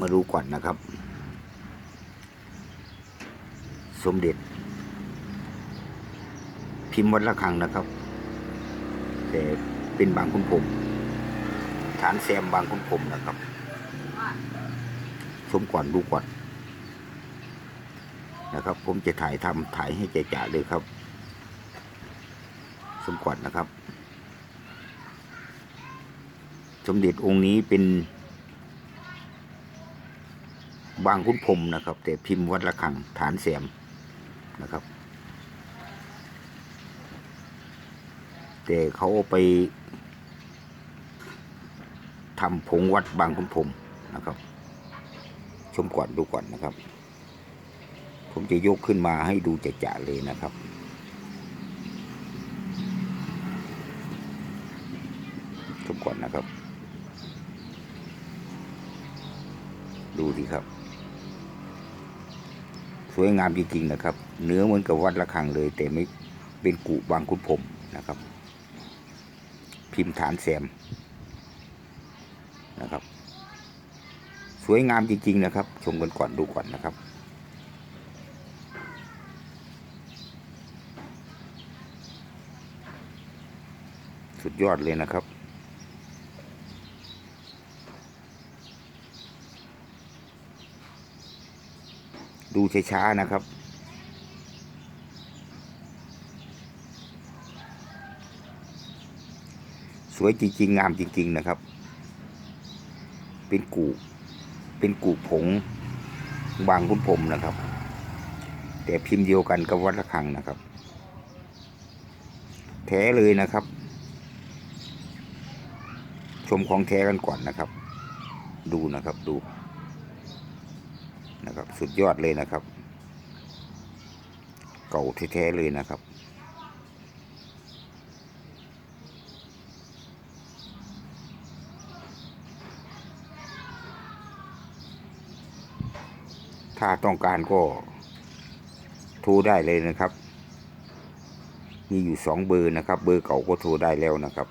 มาดูก่อนนะครับ สมเด็จ พิมพ์วัดระฆังนะครับ แต่เป็นบางคุณผมฐานแซมบางคุณผมนะครับชมก่อนดูก่อนนะครับ ผมจะถ่ายทำถ่ายให้จ่าเลยครับชมก่อนนะครับ สมเด็จองค์นี้เป็น บางคุณพรมนะครับ แต่พิมพ์วัดระฆังฐานแซมนะครับ แต่เขาไปทำผงวัดบางคุณพรมนะครับ ชมก่อนดูก่อนนะครับ ผมจะยกขึ้นมาให้ดูจะๆเลยนะครับชมก่อนนะครับ ดูสิครับ สวยงามจริงๆนะครับ เนื้อเหมือนกับวัดระฆังเลย แต่ไม่เป็นกุบางคุณผมนะครับ พิมพ์ฐานแซมนะครับ สวยงามจริง ๆ นะครับ ชมกันก่อนดูก่อนนะครับสุดยอดเลยนะครับ ดูช้าๆนะครับ สวยจริงๆ งามจริง ๆ นะครับ เป็นกูเป็นกูผงบางคุณผมนะครับ แต่พิมพ์เดียวกันกับวัดระฆังนะครับ แท้เลยนะครับ ชมของแท้กันก่อนนะครับ ดูนะครับดู นะครับ สุดยอดเลยนะครับ เก่าแท้ๆเลยนะครับถ้าต้องการก็โทรได้เลยนะครับ มีอยู่สองเบอร์นะครับ เบอร์เก่าก็โทรได้แล้วนะครับ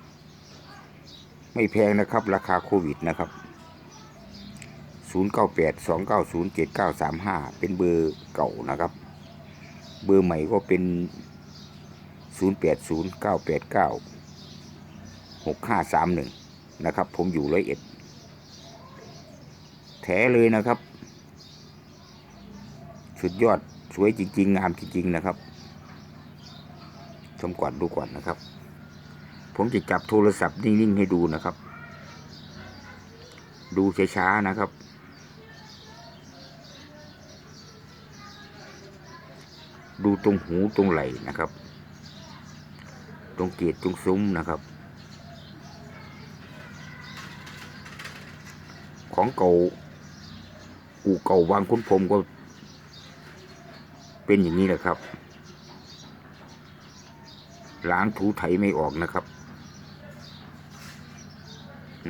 ไม่แพงนะครับ ราคาโควิดนะครับ 098 290 7935 เป็นเบอร์เก่านะครับ เบอร์ใหม่ก็เป็น 080 989 6531 นะครับ ผมอยู่ร้อยเอ็ดแท้เลยนะครับ สุดยอดสวยจริง ๆ งามจริง ๆ นะครับ ชมก่อนดูก่อนนะครับ ผมจะจับโทรศัพท์นิ่ง ๆ ให้ดูนะครับ ดูช้า ๆ นะครับ ดูตรงหูตรงไหล่นะครับ ตรงเกตตรงซุ้มนะครับ ของเก่าอู่เก่าวางคุณผมก็ เป็นอย่างนี้แหละครับล้างถูไถไม่ออกนะครับ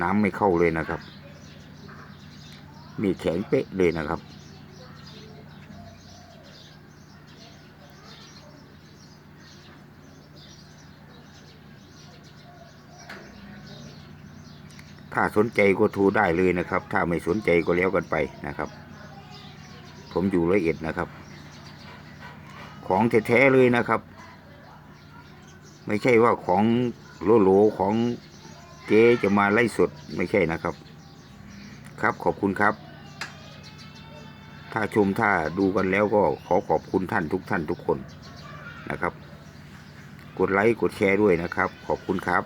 น้ำไม่เข้าเลยนะครับมีแข็งเป๊ะเลยนะครับ ถ้าสนใจก็โทรได้เลยนะครับ ถ้าไม่สนใจก็แล้วกันไปนะครับ ผมอยู่ร้อยเอ็ดนะครับ ของแท้ๆเลยนะครับ ไม่ใช่ว่าของโลโลของเจ๊จะมาไล่สดไม่ใช่นะครับ ครับขอบคุณครับ ถ้าชมถ้าดูกันแล้วก็ขอขอบคุณท่านทุกท่านทุกคนนะครับ กดไลค์กดแชร์ด้วยนะครับ ขอบคุณครับ